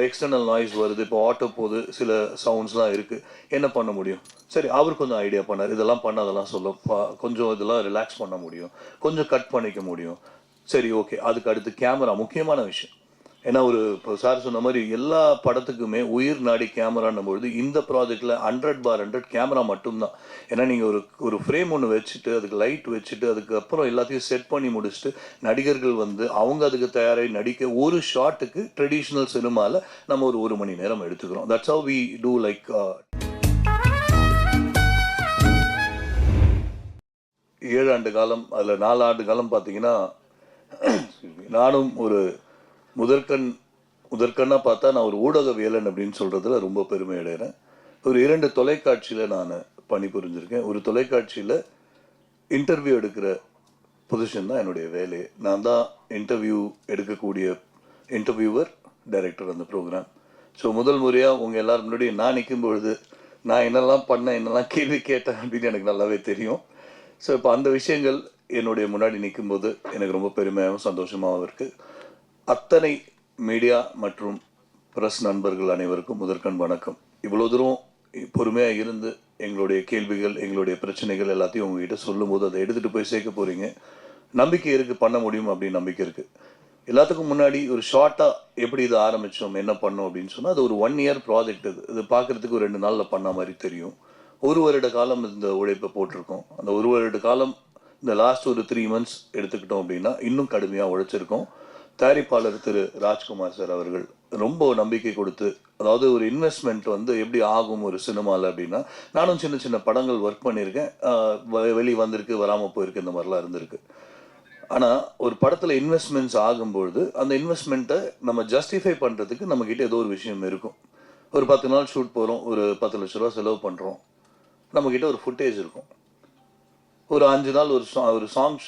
External noise வருது இப்போ auto போகுது சில சவுண்ட்ஸ்லாம் இருக்குது என்ன பண்ண முடியும்? சரி அவர் கொஞ்சம் ஐடியா பண்ணார். இதெல்லாம் பண்ண அதெல்லாம் சொல்ல. பா- கொஞ்சம் இதெல்லாம் ரிலாக்ஸ் பண்ண முடியும். கொஞ்சம் கட் பண்ணிக்க முடியும். சரி ஓகே அதுக்கு அடுத்து கேமரா முக்கியமான விஷயம். ஏன்னா ஒரு இப்போ சார் சொன்ன மாதிரி எல்லா படத்துக்குமே உயிர் நாடி கேமரான்னும் பொழுது இந்த ப்ராஜெக்டில் ஹண்ட்ரட் பார் ஹண்ட்ரட் கேமரா மட்டும்தான். ஏன்னா நீங்கள் ஒரு ஒரு ஃப்ரேம் ஒன்று வச்சுட்டு அதுக்கு லைட் வச்சுட்டு அதுக்கப்புறம் எல்லாத்தையும் செட் பண்ணி முடிச்சுட்டு நடிகர்கள் வந்து அவங்க அதுக்கு தயாராகி நடிக்க ஒரு ஷாட்டுக்கு ட்ரெடிஷ்னல் சினிமாவில் நம்ம ஒரு ஒரு மணி நேரம் எடுத்துக்கிறோம். That's how we do like ஏழு ஆண்டு காலம் அதில் நாலு ஆண்டு காலம் பார்த்தீங்கன்னா நானும் ஒரு முதற்கண் முதற்கண்ணாக பார்த்தா நான் ஒரு ஊடகவியலன் அப்படின்னு சொல்கிறதுல ரொம்ப பெருமை அடைகிறேன் ஒரு இரண்டு தொலைக்காட்சியில் நான் பணிபுரிஞ்சிருக்கேன். ஒரு தொலைக்காட்சியில் இன்டர்வியூ எடுக்கிற பொசிஷன் தான் என்னுடைய வேலை. நான் தான் இன்டர்வியூ எடுக்கக்கூடிய இன்டர்வியூவர் டைரக்டர் அந்த ப்ரோக்ராம் ஸோ முதல் முறையாக உங்கள் எல்லோரும் முன்னாடி நான் நிற்கும் பொழுது நான் என்னெல்லாம் பண்ணேன் என்னெல்லாம் கேள்வி கேட்டேன் அப்படின்னு எனக்கு நல்லாவே தெரியும். ஸோ இப்போ அந்த விஷயங்கள் என்னுடைய முன்னாடி நிற்கும்போது எனக்கு ரொம்ப பெருமையாகவும் சந்தோஷமாகவும் இருக்குது அத்தனை மீடியா மற்றும் பிரஸ் நண்பர்கள் அனைவருக்கும் முதற்கண் வணக்கம். இவ்வளோ தூரம் பொறுமையாக இருந்து எங்களுடைய கேள்விகள் எங்களுடைய பிரச்சனைகள் எல்லாத்தையும் உங்ககிட்ட சொல்லும்போது அதை எடுத்துகிட்டு போய் சேர்க்க போகிறீங்க நம்பிக்கை இருக்குது பண்ண முடியும் அப்படின்னு நம்பிக்கை இருக்குது எல்லாத்துக்கும் முன்னாடி ஒரு ஷார்ட்டாக எப்படி இது ஆரம்பித்தோம் என்ன பண்ணோம் அப்படின்னு சொன்னால் அது ஒரு ஒன் இயர் ப்ராஜெக்ட் இது இது பார்க்குறதுக்கு ஒரு ரெண்டு நாளில் பண்ண மாதிரி தெரியும். ஒரு வருட காலம் இந்த உழைப்பை போட்டிருக்கோம். அந்த ஒரு வருட காலம் இந்த லாஸ்ட் ஒரு த்ரீ மந்த்ஸ் எடுத்துக்கிட்டோம் அப்படின்னா இன்னும் கடுமையாக உழைச்சிருக்கோம். தயாரிப்பாளர் திரு ராஜ்குமார் சார் அவர்கள் ரொம்ப நம்பிக்கை கொடுத்து அதாவது ஒரு இன்வெஸ்ட்மெண்ட் வந்து எப்படி ஆகும் ஒரு சினிமாவில் அப்படின்னா நானும் சின்ன சின்ன படங்கள் ஒர்க் பண்ணியிருக்கேன். வெளியே வந்திருக்கு வராமல் போயிருக்கு இந்த மாதிரிலாம் இருந்திருக்கு. ஆனால் ஒரு படத்தில் இன்வெஸ்ட்மெண்ட்ஸ் ஆகும்பொழுது அந்த இன்வெஸ்ட்மெண்ட்டை நம்ம ஜஸ்டிஃபை பண்ணுறதுக்கு நம்மக்கிட்ட ஏதோ ஒரு விஷயம் இருக்கும். ஒரு பத்து நாள் ஷூட் போகிறோம் ஒரு பத்து லட்ச ரூபா செலவு பண்ணுறோம் நம்மக்கிட்ட ஒரு ஃபுட்டேஜ் இருக்கும். ஒரு அஞ்சு நாள் ஒரு சா ஒரு சாங்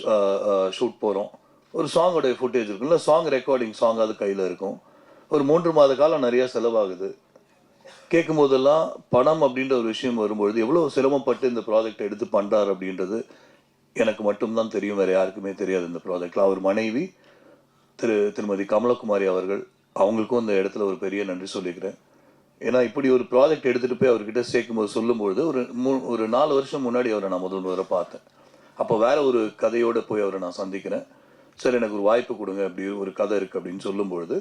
ஷூட் போகிறோம் ஒரு சாங்கோடைய ஃபுட்டேஜ் இருக்கும் இல்லை சாங் ரெக்கார்டிங் சாங் அது கையில் இருக்கும். ஒரு மூன்று மாத காலம் நிறையா செலவாகுது. கேட்கும் போதெல்லாம் பணம் அப்படின்ற ஒரு விஷயம் வரும்பொழுது எவ்வளோ சிரமப்பட்டு இந்த ப்ராஜெக்டை எடுத்து பண்ணுறாரு அப்படின்றது எனக்கு மட்டும்தான் தெரியும் வேறு யாருக்குமே தெரியாது இந்த ப்ராஜெக்டில் அவர் மனைவி திரு திருமதி கமலகுமாரி அவர்கள் அவங்களுக்கும் இந்த இடத்துல ஒரு பெரிய நன்றி சொல்லிக்கிறேன். ஏன்னா இப்படி ஒரு ப்ராஜெக்ட் எடுத்துகிட்டு போய் அவர்கிட்ட சேர்க்கும்போது சொல்லும்பொழுது ஒரு மூ ஒரு நாலு வருஷம் முன்னாடி அவரை நான் முதல் முதல்ல பார்த்தேன். அப்போ வேற ஒரு கதையோடு போய் அவரை நான் சந்திக்கிறேன். சரி எனக்கு ஒரு வாய்ப்பு கொடுங்க அப்படி ஒரு கதை இருக்குது அப்படின்னு சொல்லும்பொழுது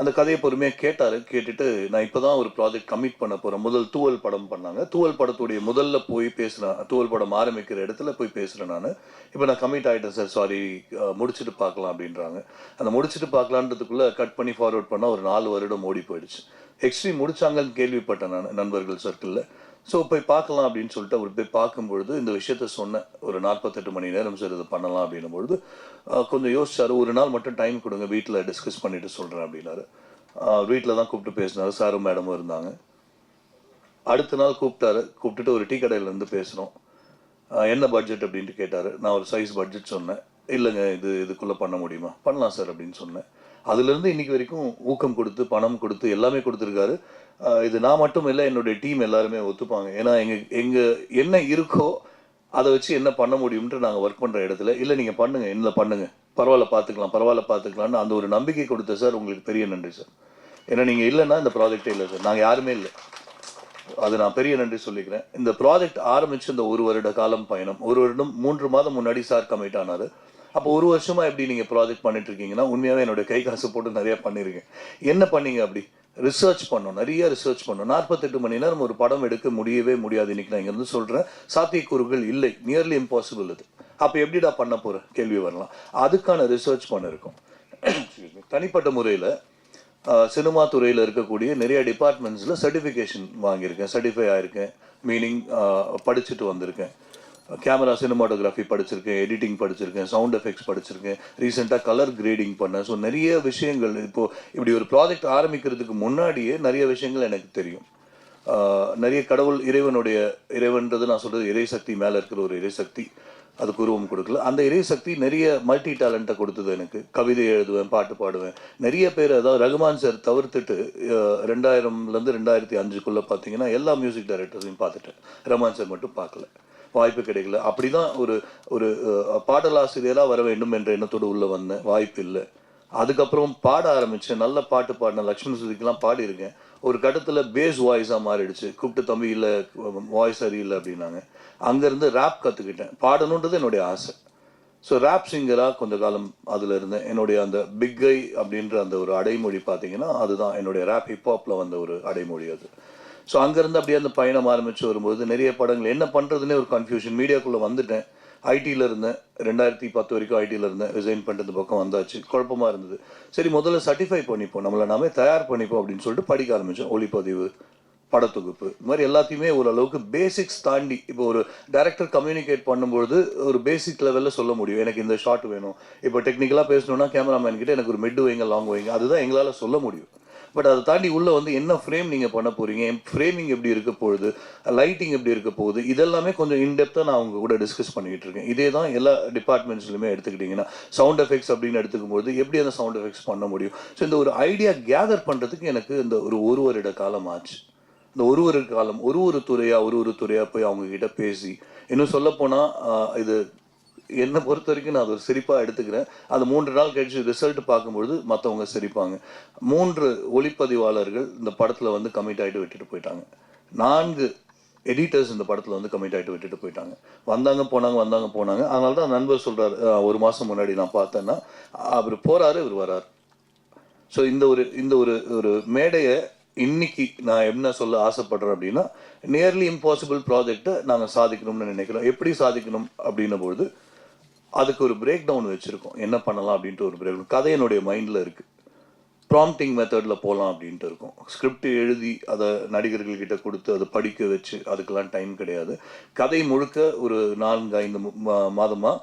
அந்த கதையை பொறுமையாக கேட்டார். கேட்டுட்டு நான் இப்போ தான் ஒரு ப்ராஜெக்ட் கமிட் பண்ண போகிறேன் முதல் தூவல் படம் பண்ணாங்க. தூவல் படத்துடைய முதல்ல போய் பேசுகிறேன் தூவல் படம் ஆரம்பிக்கிற இடத்துல போய் பேசுகிறேன் நான். இப்போ நான் கமிட் ஆகிட்டேன் சார் சாரி முடிச்சுட்டு பார்க்கலாம் அப்படின்றாங்க. அந்த முடிச்சுட்டு பார்க்கலான்றதுக்குள்ளே கட் பண்ணி ஃபார்வர்ட் பண்ணால் ஒரு நாலு வருடம் ஓடி போயிடுச்சு. எக்ஸ்ட்ரீம் முடிச்சாங்கன்னு கேள்விப்பட்டேன் நான் நண்பர்கள் சர்க்கிளில் ஸோ போய் பார்க்கலாம் அப்படின்னு சொல்லிட்டு அவர் போய் பார்க்கும்பொழுது இந்த விஷயத்த சொன்னேன் ஒரு நாற்பத்தெட்டு மணி நேரம் சார் இதை பண்ணலாம் அப்படின்னும் பொழுது கொஞ்சம் யோசிச்சாரு. ஒரு நாள் மட்டும் டைம் கொடுங்க. வீட்டில் டிஸ்கஸ் பண்ணிட்டு சொல்கிறேன் அப்படின்னாரு. வீட்டில் தான் கூப்பிட்டு பேசினார். சாரும் மேடமும் இருந்தாங்க. அடுத்த நாள் கூப்பிட்டாரு. கூப்பிட்டுட்டு ஒரு டீ கடையிலேருந்து பேசுகிறோம் என்ன பட்ஜெட் அப்படின்ட்டு கேட்டார். நான் ஒரு சைஸ் பட்ஜெட் சொன்னேன். இல்லைங்க இது இதுக்குள்ளே பண்ண முடியுமா? பண்ணலாம் சார் அப்படின்னு சொன்னேன். அதுலேருந்து இன்னைக்கு வரைக்கும் ஊக்கம் கொடுத்து பணம் கொடுத்து எல்லாமே கொடுத்துருக்காரு. இது நான் மட்டும் இல்லை என்னுடைய டீம் எல்லாருமே ஒத்துப்பாங்க. ஏன்னா எங்கள் எங்கள் என்ன இருக்கோ அதை வச்சு என்ன பண்ண முடியும்ன்ட்டு நாங்கள் ஒர்க் பண்ணுற இடத்துல இல்லை நீங்கள் பண்ணுங்கள் என்ன பண்ணுங்கள் பரவாயில்ல பார்த்துக்கலாம் பரவாயில்ல பார்த்துக்கலாம்னு அந்த ஒரு நம்பிக்கை கொடுத்த சார் உங்களுக்கு பெரிய நன்றி சார். ஏன்னா நீங்கள் இல்லைன்னா இந்த ப்ராஜெக்டே இல்லை சார். நாங்கள் யாருமே இல்லை. அது நான் பெரிய நன்றி சொல்லிக்கிறேன். இந்த ப்ராஜெக்ட் ஆரம்பித்து இந்த ஒரு வருட காலம் பயணம் ஒரு வருடம் மூன்று மாதம் முன்னாடி சார் கமிட் ஆனார். அப்போ ஒரு வருஷமா எப்படி நீங்க ப்ராஜெக்ட் பண்ணிட்டு இருக்கீங்கன்னா உண்மையாவே என்னோட கை காசு போட்டு நிறைய பண்ணிருக்கேன் என்ன பண்ணீங்க அப்படி? ரிசர்ச் பண்ணோம் நிறைய ரிசர்ச் பண்ணோம் நாற்பத்தெட்டு மணி நேரம் ஒரு படம் எடுக்க முடியவே முடியாது. இன்னைக்கு நான் இருந்து சொல்றேன் சாத்தியக்கூறுகள் இல்லை. நியர்லி இம்பாசிபிள் இது அப்போ எப்படிடா பண்ண போகிறேன் கேள்வி வரலாம். அதுக்கான ரிசர்ச் பண்ணிருக்கோம். தனிப்பட்ட முறையில் சினிமா துறையில் இருக்கக்கூடிய நிறைய டிபார்ட்மெண்ட்ஸில் சர்டிஃபிகேஷன் வாங்கியிருக்கேன். சர்டிஃபை ஆயிருக்கேன். மீனிங் படிச்சுட்டு வந்திருக்கேன். கேமரா சினிமாட்டோகிராஃபி படிச்சிருக்கேன் எடிட்டிங் படிச்சிருக்கேன் சவுண்ட் எஃபெக்ட்ஸ் படிச்சிருக்கேன் ரீசெண்டாக கலர் கிரேடிங் பண்ணேன். ஸோ நிறைய விஷயங்கள் இப்போது இப்படி ஒரு ப்ராஜெக்ட் ஆரம்பிக்கிறதுக்கு முன்னாடியே நிறைய விஷயங்கள் எனக்கு தெரியும். நிறைய கடவுள் இறைவனுடைய இறைவன்றது நான் சொல்கிறது இறைசக்தி மேலே இருக்கிற ஒரு இறைசக்தி அதுக்கு உருவம் கொடுக்கல. அந்த இறைசக்தி நிறைய மல்டி டேலண்ட்டை கொடுத்தது எனக்கு. கவிதை எழுதுவேன் பாட்டு பாடுவேன். நிறைய பேர் அதாவது ரகுமான் சார் தவிர்த்துட்டு ரெண்டாயிரம்லேருந்து ரெண்டாயிரத்தி அஞ்சுக்குள்ளே பார்த்தீங்கன்னா எல்லா மியூசிக் டைரக்டர்ஸையும் பார்த்துட்டேன். ரகுமான் சார் மட்டும் பார்க்கல. வாய்ப்பு கிடைக்கல. அப்படிதான் ஒரு ஒரு பாடலாசிரியராக வர வேண்டும் என்ற எண்ணத்தோடு உள்ள வந்தேன் வாய்ப்பு இல்லை. அதுக்கப்புறம் பாட ஆரம்பிச்சேன். நல்ல பாட்டு பாடினேன். லக்ஷ்மண் சுதிக்கெல்லாம் பாடியிருக்கேன். ஒரு கட்டத்தில் பேஸ் வாய்ஸாக மாறிடுச்சு. கூப்பிட்டு தம்பி இல்லை வாய்ஸ் சரியில்லை அப்படின்னாங்க. அங்கேருந்து ரேப் கற்றுக்கிட்டேன் பாடணுன்றது என்னுடைய ஆசை. ஸோ ரேப் சிங்கராக கொஞ்ச காலம் அதில் இருந்தேன். என்னுடைய அந்த பிக் அப்படின்ற அந்த ஒரு அடைமொழி பார்த்தீங்கன்னா அதுதான் என்னுடைய ரேப் ஹிப்ஹாப்பில் வந்த ஒரு அடைமொழி அது. ஸோ அங்கேருந்து அப்படியே அந்த பயணம் ஆரம்பித்து வரும்போது நிறைய படங்கள். என்ன பண்ணுறதுனே ஒரு கன்ஃபியூஷன் மீடியாக்குள்ளே வந்துட்டேன். ஐடியில் இருந்தேன். ரெண்டாயிரத்தி பத்து வரைக்கும் ஐடியில் இருந்தேன். ரிசைன் பண்ணிட்டு இந்த பக்கம் வந்தாச்சு. குழப்பமாக இருந்தது. சரி முதல்ல சர்டிஃபை பண்ணிப்போம். நம்மளை நாமே தயார் பண்ணிப்போம் அப்படின்னு சொல்லிட்டு படிக்க ஆரம்பித்தோம் ஒளிப்பதிவு படத்தொகுப்பு. இது மாதிரி எல்லாத்தையுமே ஓரளவுக்கு பேசிக்ஸ் தாண்டி இப்போ ஒரு டேரக்டர் கம்யூனிகேட் பண்ணும்பொழுது ஒரு பேசிக் லெவலில் சொல்ல முடியும். எனக்கு இந்த ஷாட் வேணும். இப்போ டெக்னிக்கலாக பேசணுன்னா கேமராமேன் கிட்ட எனக்கு ஒரு மிட் வைங்க லாங் வைங்க அதுதான் எங்களால் சொல்ல முடியும். பட் அதை தாண்டி உள்ள வந்து என்ன ஃப்ரேம் நீங்கள் பண்ண போறீங்க? ஃப்ரேமிங் எப்படி இருக்க போகுது? லைட்டிங் எப்படி இருக்க போகுது? இதெல்லாமே கொஞ்சம் இன்டெப்த்தாக நான் அவங்க கூட டிஸ்கஸ் பண்ணிட்டு இருக்கேன். இதே தான் எல்லா டிபார்ட்மெண்ட்ஸ்லையுமே எடுத்துக்கிட்டிங்கன்னா சவுண்ட் எஃபெக்ட்ஸ் அப்படின்னு எடுத்துக்கும் போது எப்படி அந்த சவுண்ட் எஃபெக்ட்ஸ் பண்ண முடியும்? ஸோ இந்த ஒரு ஐடியா கேதர் பண்ணுறதுக்கு எனக்கு இந்த ஒரு ஒரு வருட காலம் ஆச்சு. இந்த ஒரு ஒரு காலம் ஒரு ஒரு துறையாக ஒரு ஒரு துறையாக போய் அவங்க கிட்ட பேசி. இன்னும் சொல்லப்போனால் இது என்னை பொறுத்த வரைக்கும் நான் அதை ஒரு சிரிப்பாக எடுத்துக்கிறேன். அது மூன்று நாள் கழிச்சு ரிசல்ட் பார்க்கும்பொழுது மற்றவங்க சிரிப்பாங்க. மூன்று ஒளிப்பதிவாளர்கள் இந்த படத்தில் வந்து கமிட் ஆகிட்டு விட்டுட்டு போயிட்டாங்க. நான்கு எடிட்டர்ஸ் இந்த படத்தில் வந்து கமிட் ஆகிட்டு விட்டுட்டு போயிட்டாங்க. வந்தாங்க போனாங்க வந்தாங்க போனாங்க. அதனால தான் நண்பர் சொல்கிறார் ஒரு மாதம் முன்னாடி நான் பார்த்தேன்னா அவர் போகிறாரு இவர் வரார். ஸோ இந்த ஒரு இந்த ஒரு ஒரு மேடையை இன்னைக்கு நான் என்ன சொல்ல ஆசைப்படுறேன் அப்படின்னா நியர்லி இம்பாசிபிள் ப்ராஜெக்டை நாங்கள் சாதிக்கணும்னு நினைக்கிறோம். எப்படி சாதிக்கணும் அப்படின்னும் பொழுது அதுக்கு ஒரு பிரேக் டவுன் வச்சுருக்கோம். என்ன பண்ணலாம் அப்படின்ட்டு ஒரு பிரேக் கதை என்னுடைய மைண்டில் இருக்குது ப்ராம்ப்டிங் மெத்தடில் போகலாம் அப்படின்ட்டு இருக்கும். ஸ்கிரிப்ட் எழுதி அதை நடிகர்கள்கிட்ட கொடுத்து அதை படிக்க வச்சு அதுக்கெல்லாம் டைம் கிடையாது. கதை முழுக்க ஒரு நான்கு ஐந்து மாதமாக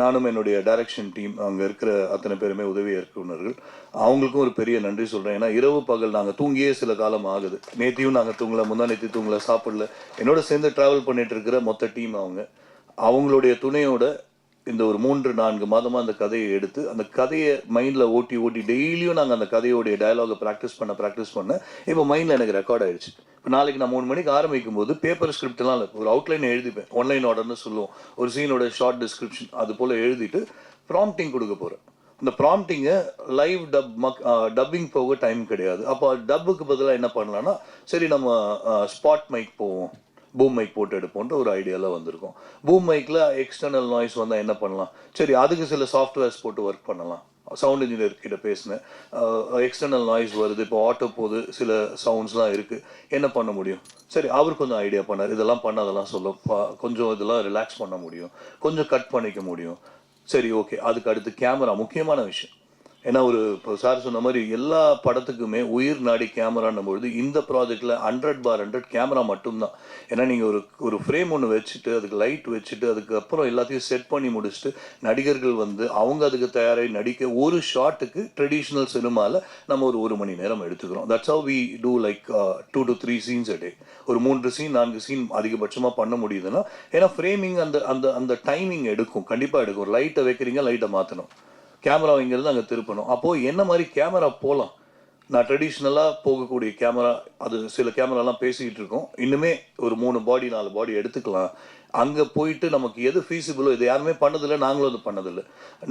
நானும் என்னுடைய டைரக்ஷன் டீம் அங்கே இருக்கிற அத்தனை பேருமே உதவி இயக்குனர்கள் அவங்களுக்கும் ஒரு பெரிய நன்றி சொல்கிறேன் ஏன்னா இரவு பகல் நாங்கள் தூங்கியே சில காலம் ஆகுது. நேத்தியும் நாங்கள் தூங்கல முந்தா நேத்தி தூங்கல சாப்பிடல. என்னோட சேர்ந்து ட்ராவல் பண்ணிட்டு இருக்கிற மொத்த டீம் அவங்க. அவங்களுடைய துணையோட இந்த ஒரு மூன்று நான்கு மாதமாக அந்த கதையை எடுத்து அந்த கதையை மைண்டில் ஓட்டி ஓட்டி டெய்லியும் நாங்கள் அந்த கதையோடைய டயலாகை ப்ராக்டிஸ் பண்ண ப்ராக்டிஸ் பண்ண இப்போ மைண்டில் எனக்கு ரெக்கார்ட் ஆயிடுச்சு. இப்போ நாளைக்கு நான் மூணு மணிக்கு ஆரம்பிக்கும் போது பேப்பர் ஸ்கிரிப்ட்லாம் இல்லை. ஒரு அவுட்லைன் எழுதிப்பேன். ஒன்லைன் ஆர்டர்னு சொல்லுவோம். ஒரு சீனோட ஷார்ட் டிஸ்கிரிப்ஷன் அது போல் எழுதிட்டு ப்ராம்ப்டிங் கொடுக்க போகிறேன் இந்த ப்ராம்ப்டிங்கை லைவ் டப் மக் டப்பிங் போக டைம் கிடையாது. அப்போ டப்புக்கு பதிலாக என்ன பண்ணலான்னா சரி நம்ம ஸ்பாட் மைக் போவோம். பூம் மைக் போட்டு எடுப்போன்ற ஒரு ஐடியாவில் வந்திருக்கும். பூம் மைக்கில் எக்ஸ்டர்னல் நாய்ஸ் வந்தால் என்ன பண்ணலாம்? சரி அதுக்கு சில சாஃப்ட்வேர்ஸ் போட்டு ஒர்க் பண்ணலாம். சவுண்ட் இன்ஜினியர் கிட்ட பேசினேன். எக்ஸ்டர்னல் நாய்ஸ் வருது. இப்போ ஆட்டோ போகுது சில சவுண்ட்ஸ்லாம் இருக்குது என்ன பண்ண முடியும்? சரி அவர் கொஞ்சம் ஐடியா பண்ணார். இதெல்லாம் பண்ண அதெல்லாம் சொல்ல. கொஞ்சம் இதெல்லாம் ரிலாக்ஸ் பண்ண முடியும். கொஞ்சம் கட் பண்ணிக்க முடியும். சரி ஓகே அதுக்கு அடுத்து கேமரா முக்கியமான விஷயம். ஏன்னா ஒரு இப்போ சார் சொன்ன மாதிரி எல்லா படத்துக்குமே உயிர் நாடி கேமரான்னும் பொழுது இந்த ப்ராஜெக்டில் ஹண்ட்ரட் பார் ஹண்ட்ரட் கேமரா மட்டும்தான். ஏன்னா நீங்கள் ஒரு ஒரு ஃப்ரேம் ஒன்று வச்சுட்டு அதுக்கு லைட் வச்சுட்டு அதுக்கப்புறம் எல்லாத்தையும் செட் பண்ணி முடிச்சுட்டு நடிகர்கள் வந்து அவங்க அதுக்கு தயாராகி நடிக்க ஒரு ஷாட்டுக்கு ட்ரெடிஷ்னல் சினிமாவில் நம்ம ஒரு ஒரு மணி நேரம் எடுத்துக்கிறோம். That's how we do like two to three scenes a day ஒரு மூன்று சீன் நான்கு சீன் அதிகபட்சமாக பண்ண முடியுதுன்னா ஏன்னா ஃப்ரேமிங் அந்த அந்த அந்த டைமிங் எடுக்கும். கண்டிப்பாக எடுக்கும். லைட்டை வைக்கிறீங்க லைட்டை மாற்றணும் கேமரா இங்கேருந்து அங்கே திருப்பணும். அப்போது என்ன மாதிரி கேமரா போகலாம் நான் ட்ரெடிஷ்னலாக போகக்கூடிய கேமரா அது சில கேமராலாம் பேசிக்கிட்டு இருக்கோம். இன்னுமே ஒரு மூணு பாடி நாலு பாடி எடுத்துக்கலாம். அங்கே போயிட்டு நமக்கு எது ஃபீஸிபிளோ இது யாருமே பண்ணதில்லை நாங்களும் அது பண்ணதில்லை.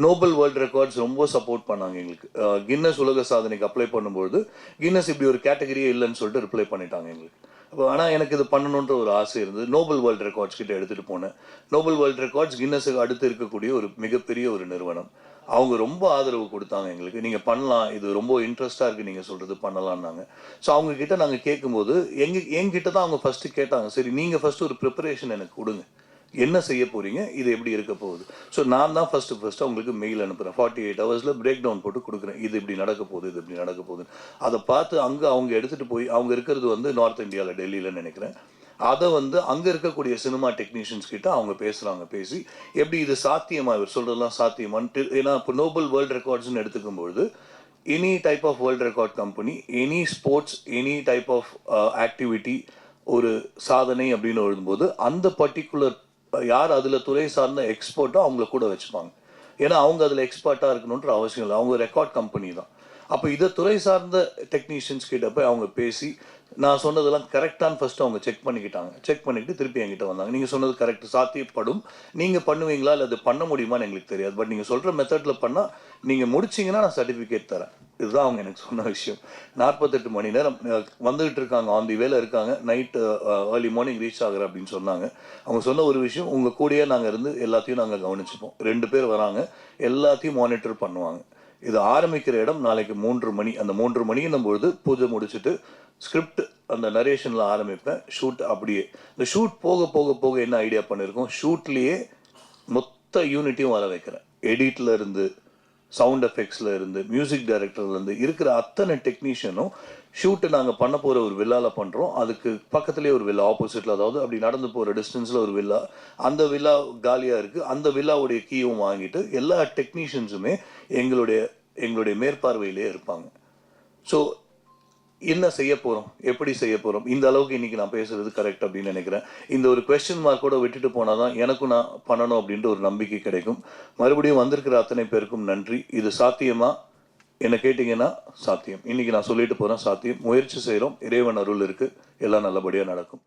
நோபல் வேர்ல்டு ரெக்கார்ட்ஸ் ரொம்ப சப்போர்ட் பண்ணாங்க எங்களுக்கு. கின்னஸ் உலக சாதனைக்கு அப்ளை பண்ணும்போது கின்னஸ் இப்படி ஒரு கேட்டகரியே இல்லைன்னு சொல்லிட்டு ரிப்ளை பண்ணிட்டாங்க எங்களுக்கு. அப்போ ஆனால் எனக்கு இது பண்ணணுன்ற ஒரு ஆசை இருந்தது. நோபல் வேர்ல்டு ரெக்கார்ட்ஸ் கிட்ட எடுத்துகிட்டு போனேன். நோபல் வேர்ல்டு ரெக்கார்ட்ஸ் கின்னஸுக்கு அடுத்து இருக்கக்கூடிய ஒரு மிகப்பெரிய ஒரு நிறுவனம். அவங்க ரொம்ப ஆதரவு கொடுத்தாங்க எங்களுக்கு. நீங்கள் பண்ணலாம். இது ரொம்ப இன்ட்ரெஸ்டாக இருக்குது நீங்கள் சொல்கிறது பண்ணலான்னாங்க ஸோ அவங்கக்கிட்ட நாங்கள் கேட்கும்போது எங்கள் எங்கிட்ட தான் அவங்க ஃபஸ்ட்டு கேட்டாங்க. சரி நீங்கள் ஃபஸ்ட்டு ஒரு ப்ரிப்பரேஷன் எனக்கு கொடுங்க. என்ன செய்ய போகிறீங்க இது எப்படி இருக்க போகுது? ஸோ நான் தான் ஃபஸ்ட்டு ஃபஸ்ட்டு அவங்களுக்கு மெயில் அனுப்புகிறேன் ஃபார்ட்டி எயிட் ஹவர்ஸில் பிரேக் டவுன் போட்டு கொடுக்குறேன். இது இப்படி நடக்க போகுது இது இப்படி நடக்க போகுது அதை பார்த்து அங்கே அவங்க எடுத்துகிட்டு போய் அவங்க இருக்கிறது வந்து நார்த் இந்தியாவில் டெல்லியில் நினைக்கிறேன். அதை வந்து அங்கே இருக்கக்கூடிய சினிமா டெக்னீஷியன்ஸ் கிட்ட அவங்க பேசுகிறாங்க பேசி எப்படி இது சாத்தியமா? இவர் சொல்கிறதெல்லாம் சாத்தியமான்ட்டு ஏன்னா இப்போ நோபல் வேர்ல்டு ரெக்கார்ட்ஸ்னு எடுத்துக்கும்பொழுது any type of world record company any sports any type of activity ஒரு சாதனை அப்படின்னு எழுதும்போது அந்த பர்டிகுலர் யார் அதில் துறை சார்ந்த எக்ஸ்பர்ட்டோ அவங்கள கூட வச்சுப்பாங்க. ஏன்னா அவங்க அதில் எக்ஸ்பர்ட்டாக இருக்கணுன்ற அவசியம் இல்லை. அவங்க ரெக்கார்ட் கம்பெனி தான். அப்போ இதை துறை சார்ந்த டெக்னீஷியன்ஸ் கிட்ட போய் அவங்க பேசி நான் சொன்னதெல்லாம் கரெக்டான ஃபஸ்ட்டு அவங்க செக் பண்ணிக்கிட்டாங்க. செக் பண்ணிக்கிட்டு திருப்பி என்கிட்ட வந்தாங்க. நீங்கள் சொன்னது கரெக்ட் சாத்தியப்படும். நீங்கள் பண்ணுவீங்களா இல்லை அது பண்ண முடியுமான்னு எங்களுக்கு தெரியாது. பட் நீங்கள் சொல்கிற மெத்தடில் பண்ணால் நீங்கள் முடிச்சீங்கன்னா நான் சர்டிஃபிகேட் தரேன். இதுதான் அவங்க எனக்கு சொன்ன விஷயம். நாற்பத்தெட்டு மணி நேரம் வந்துகிட்டு இருக்காங்க. ஆன் தி வேலை இருக்காங்க. நைட்டு ஏர்லி மார்னிங் ரீச் ஆகுற அப்படின்னு சொன்னாங்க. அவங்க சொன்ன ஒரு விஷயம் உங்கள் கூடயே நாங்கள் இருந்து எல்லாத்தையும் நாங்கள் கவனிச்சுப்போம். ரெண்டு பேர் வராங்க. எல்லாத்தையும் மானிட்டர் பண்ணுவாங்க. இது ஆரம்பிக்கிற இடம் நாளைக்கு மூன்று மணி. அந்த மூன்று மணின்னும் பொழுது பூஜை முடிச்சுட்டு ஸ்கிரிப்ட் அந்த நரேஷனில் ஆரம்பிப்பேன். ஷூட் அப்படியே. இந்த ஷூட் போக போக போக என்ன ஐடியா பண்ணியிருக்கோம் ஷூட்லேயே மொத்த யூனிட்டையும் வர வைக்கிறேன். எடிட்டில் இருந்து சவுண்ட் எஃபெக்ட்ஸில் இருந்து மியூசிக் டைரக்டர்லேருந்து இருக்கிற அத்தனை டெக்னீஷியனும் ஷூட்டு நாங்கள் பண்ண போகிற ஒரு வில்லாவில் பண்ணுறோம் அதுக்கு பக்கத்துலேயே ஒரு வில்லா ஆப்போசிட்டில் அதாவது அப்படி நடந்து போகிற டிஸ்டன்ஸில் ஒரு வில்லா அந்த வில்லா காலியாக இருக்குது அந்த வில்லாவுடைய கீயும் வாங்கிட்டு எல்லா டெக்னீஷியன்ஸுமே எங்களுடைய எங்களுடைய மேற்பார்வையிலே இருப்பாங்க. ஸோ என்ன செய்ய போகிறோம் எப்படி செய்ய போகிறோம் இந்த அளவுக்கு இன்னைக்கு நான் பேசுறது கரெக்ட் அப்படின்னு நினைக்கிறேன். இந்த ஒரு கொஸ்டின் மார்க்கோட விட்டுட்டு போனால் தான் எனக்கும் நான் பண்ணணும் அப்படின்ற ஒரு நம்பிக்கை கிடைக்கும். மறுபடியும் வந்திருக்கிற அத்தனை பேருக்கும் நன்றி. இது சாத்தியமா? என்ன கேட்டிங்கன்னா சாத்தியம். இன்னைக்கு நான் சொல்லிட்டு போகிறேன் சாத்தியம். முயற்சி செய்கிறோம் இறைவன் அருள் இருக்குது எல்லாம் நல்லபடியாக நடக்கும்.